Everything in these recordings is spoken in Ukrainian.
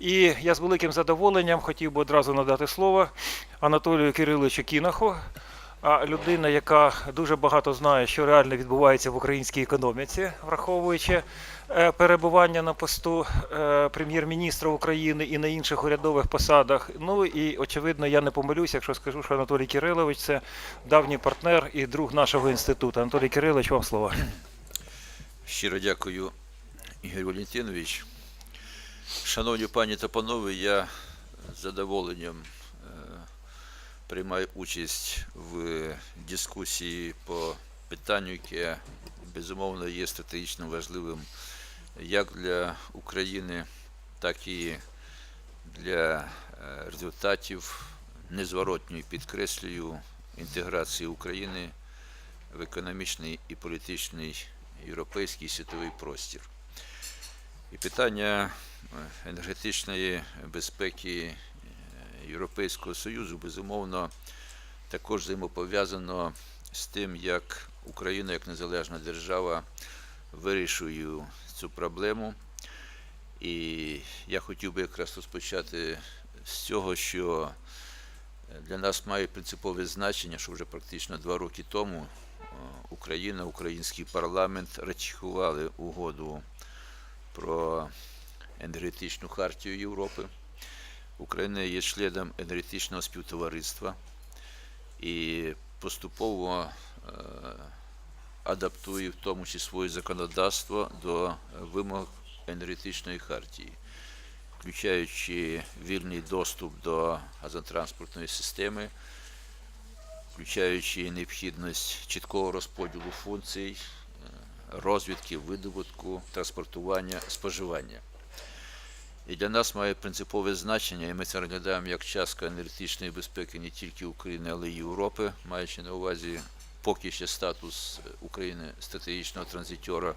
І я з великим задоволенням хотів би одразу надати слово Анатолію Кириловичу Кінаху, людина, яка дуже багато знає, що реально відбувається в українській економіці, враховуючи е, перебування на посту е, прем'єр-міністра України і на інших урядових посадах. Ну і очевидно, я не помилюсь, якщо скажу, що Анатолій Кирилович це давній партнер і друг нашого інституту. Анатолій Кирилович, вам слово. Щиро дякую, Ігор Валентинович. Шановні пані та панове, я з задоволенням е, приймаю участь в дискусії по питанню, яке безумовно є стратегічно важливим як для України, так і для е, результатів незворотньої підкреслюю інтеграції України в економічний і політичний європейський світовий простір. І питання енергетичної безпеки е, Європейського Союзу, безумовно, також взаємопов'язано з тим, як Україна, як незалежна держава, вирішує цю проблему. І я хотів би якраз розпочати з цього, що для нас має принципове значення, що вже практично два роки тому е, Україна, український парламент ратифікували угоду про енергетичну хартію Європи. Україна є членом енергетичного співтовариства і поступово е, адаптує в тому числі своє законодавство до вимог енергетичної хартії, включаючи вільний доступ до газотранспортної системи, включаючи необхідність чіткого розподілу функцій, е, розвідки, видобутку, транспортування, споживання. І для нас має принципове значення, і ми це розглядаємо як частка енергетичної безпеки не тільки України, але й Європи, маючи на увазі поки ще статус України стратегічного транзитера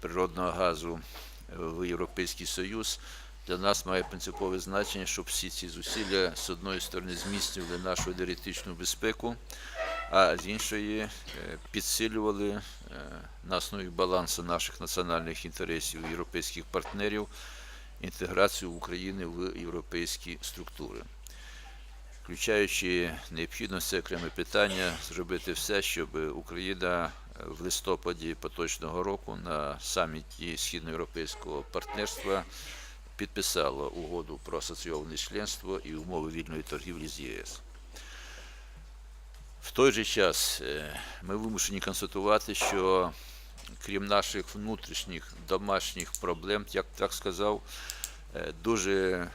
природного газу в Європейський Союз. Для нас має принципове значення, щоб всі ці зусилля з одної сторони зміцнювали нашу енергетичну безпеку, а з іншої е, підсилювали е, на основі балансу наших національних інтересів європейських партнерів інтеграцію України в європейські структури. Включаючи необхідність це окреме питання, зробити все, щоб Україна в листопаді поточного року на саміті Східноєвропейського партнерства підписала угоду про асоційоване членство і умови вільної торгівлі з ЄС. В той же час е, ми вимушені констатувати, що крім наших внутрішніх домашніх проблем, як так сказав, е, дуже е,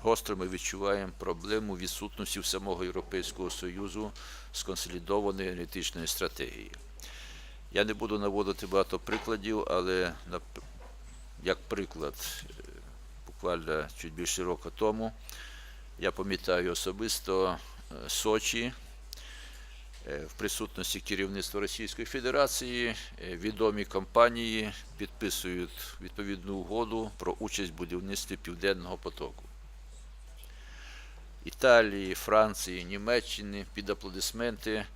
гостро ми відчуваємо проблему відсутності в самого Європейського Союзу сконсолідованої енергетичної стратегії. Я не буду наводити багато прикладів, але як приклад, е, буквально чуть більше року тому, я пам'ятаю особисто Сочі, в присутності керівництва Російської Федерації е, відомі компанії підписують відповідну угоду про участь в будівництві Південного потоку. Італії, Франції, Німеччини під аплодисменти.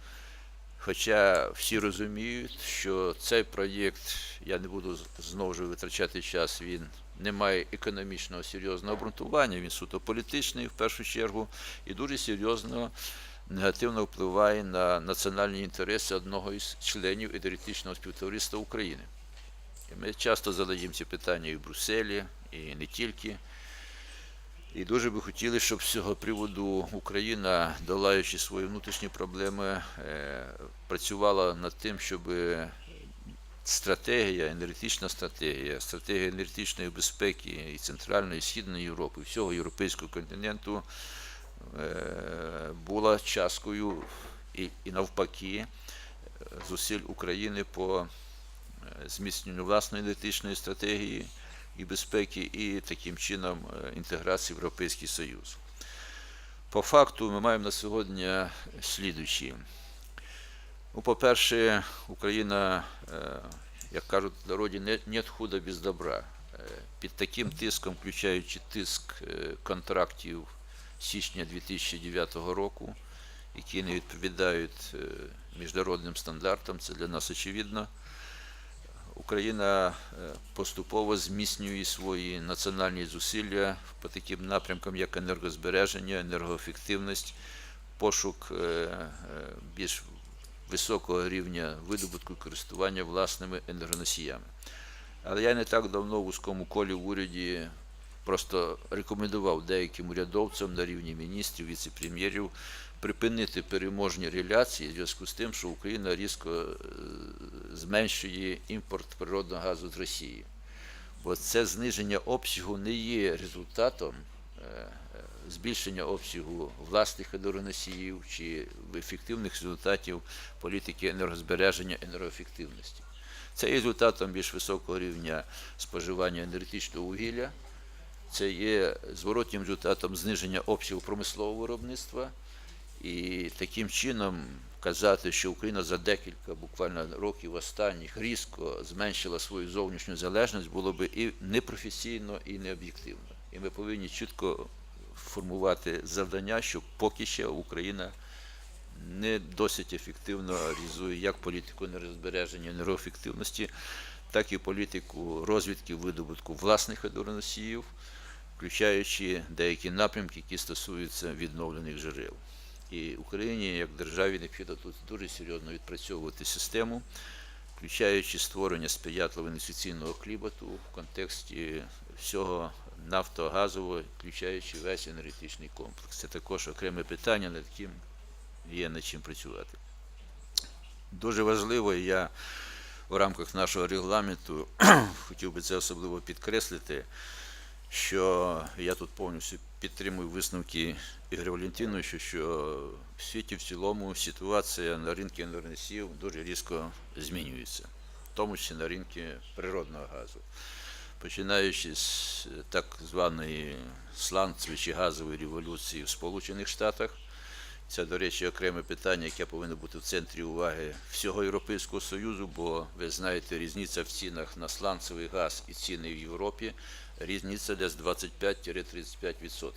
Хоча всі розуміють, що цей проєкт, я не буду знову ж витрачати час, він не має економічного серйозного обґрунтування, він суто політичний в першу чергу, і дуже серйозно негативно впливає на національні інтереси одного із членів енергетичного співтовариства України. І ми часто задаємо ці питання і в Брюсселі, і не тільки. І дуже би хотіли, щоб з цього приводу Україна, долаючи свої внутрішні проблеми, е, працювала над тим, щоб стратегія, енергетична стратегія, стратегія енергетичної безпеки і Центральної, і Східної Європи, всього європейського континенту була часткою і, і навпаки е, зусиль України по е, зміцненню власної енергетичної стратегії і безпеки, і таким чином е, інтеграції в Європейський Союз. По факту ми маємо на сьогодні слідуючі. Ну, по-перше, Україна, е, як кажуть в народі, не- худа без добра. Е, Під таким тиском, включаючи тиск е, контрактів січня 2009 року, які не відповідають е, міжнародним стандартам, це для нас очевидно. Україна е, поступово зміцнює свої національні зусилля по таким напрямкам, як енергозбереження, енергоефективність, пошук е, більш високого рівня видобутку і користування власними енергоносіями. Але я не так давно в вузькому колі в уряді просто рекомендував деяким урядовцям на рівні міністрів, віце-прем'єрів припинити переможні реляції в зв'язку з тим, що Україна різко е, зменшує імпорт природного газу з Росії. Бо це зниження обсягу не є результатом е, е, збільшення обсягу власних енергоносіїв чи ефективних результатів політики енергозбереження енергоефективності. Це результатом більш високого рівня споживання енергетичного вугілля, це є зворотнім результатом зниження обсягу промислового виробництва. І таким чином казати, що Україна за декілька буквально років останніх різко зменшила свою зовнішню залежність, було би і непрофесійно, і необ'єктивно. І ми повинні чітко формувати завдання, що поки ще Україна не досить ефективно реалізує як політику енергозбереження, енергоефективності, так і політику розвідки видобутку власних енергоносіїв, включаючи деякі напрямки, які стосуються відновлених джерел. І Україні як державі необхідно тут дуже серйозно відпрацьовувати систему, включаючи створення сприятливого інвестиційного клімату в контексті всього нафтогазового, включаючи весь енергетичний комплекс. Це також окреме питання, над яким є над чим працювати. Дуже важливо, я в рамках нашого регламенту хотів би це особливо підкреслити, що я тут повністю підтримую висновки Ігоря Валентиновича, що в світі в цілому ситуація на ринку енергоносіїв дуже різко змінюється, в тому числі на ринку природного газу. Починаючи з так званої сланцевої чи газової революції в Сполучених Штатах, це, до речі, окреме питання, яке повинно бути в центрі уваги всього Європейського Союзу, бо ви знаєте, різниця в цінах на сланцевий газ і ціни в Європі різниця десь 25-35%.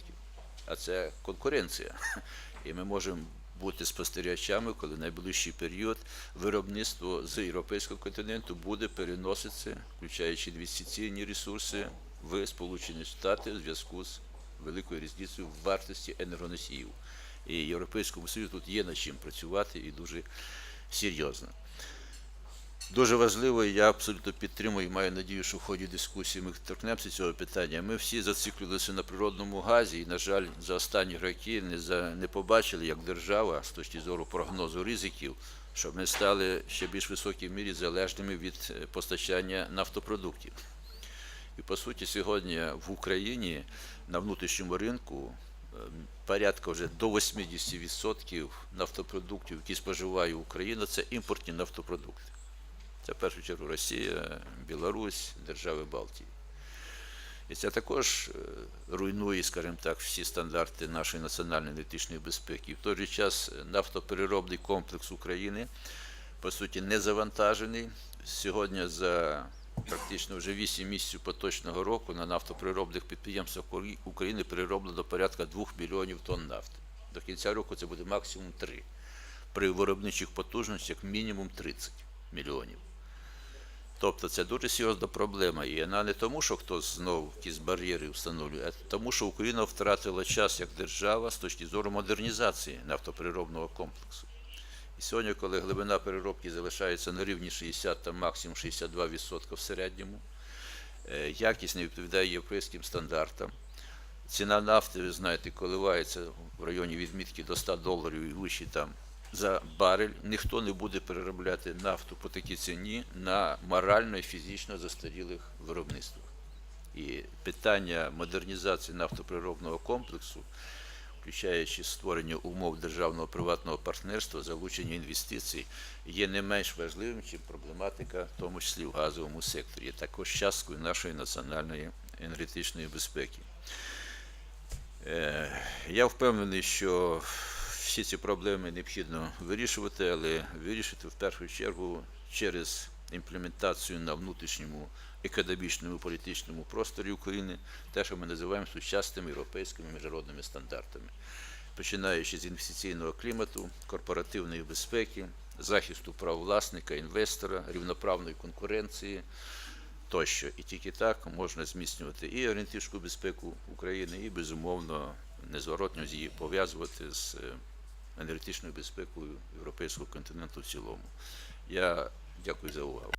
А це конкуренція. І ми можемо бути спостерігачами, коли в найближчий період виробництво з європейського континенту буде переноситися, включаючи інвестиційні ресурси, в Сполучені Штати в зв'язку з великою різницею в вартості енергоносіїв. І Європейському Союзу тут є над чим працювати і дуже серйозно. Дуже важливо, і я абсолютно підтримую і маю надію, що в ході дискусії ми торкнемося цього питання. Ми всі зациклилися на природному газі, і, на жаль, за останні роки не, за, не побачили, як держава з точки зору прогнозу ризиків, щоб ми стали ще більш високій мірі залежними від е, постачання нафтопродуктів. І по суті, сьогодні в Україні на внутрішньому ринку е, порядка вже до 80% нафтопродуктів, які споживає Україна, це імпортні нафтопродукти. Це в першу чергу Росія, Білорусь, держави Балтії. І це також е, руйнує, скажімо так, всі стандарти нашої національної енергетичної безпеки. І в той же час нафтопереробний комплекс України, по суті, не завантажений. Сьогодні за практично вже 8 місяців поточного року на нафтопереробних підприємствах України перероблено порядка 2 мільйонів тонн нафти. До кінця року це буде максимум 3. При виробничих потужностях мінімум 30 мільйонів. Тобто це дуже серйозна проблема. І вона не тому, що хтось знову якісь бар'єри встановлює, а тому, що Україна втратила час як держава з точки зору модернізації нафтопереробного комплексу. І сьогодні, коли глибина переробки залишається на рівні 60 та максимум 62% в середньому, е, якість не відповідає європейським стандартам. Ціна нафти, ви знаєте, коливається в районі відмітки до 100 доларів і вище там за барель. Ніхто не буде переробляти нафту по такій ціні на морально і фізично застарілих виробництвах. І питання модернізації нафтопереробного комплексу, включаючи створення умов державного приватного партнерства, залучення інвестицій, є не менш важливим, ніж проблематика, в тому числі в газовому секторі, є також часткою нашої національної енергетичної безпеки. Е, Я впевнений, що всі ці проблеми необхідно вирішувати, але вирішити в першу чергу через імплементацію на внутрішньому економічному політичному просторі України, те, що ми називаємо сучасними європейськими міжнародними стандартами, починаючи з інвестиційного клімату, корпоративної безпеки, захисту прав власника, інвестора, рівноправної конкуренції. Тощо і тільки так можна зміцнювати і орієнтичну безпеку України, і безумовно незворотно її пов'язувати з е, енергетичною безпекою європейського континенту в цілому. Я дякую за увагу.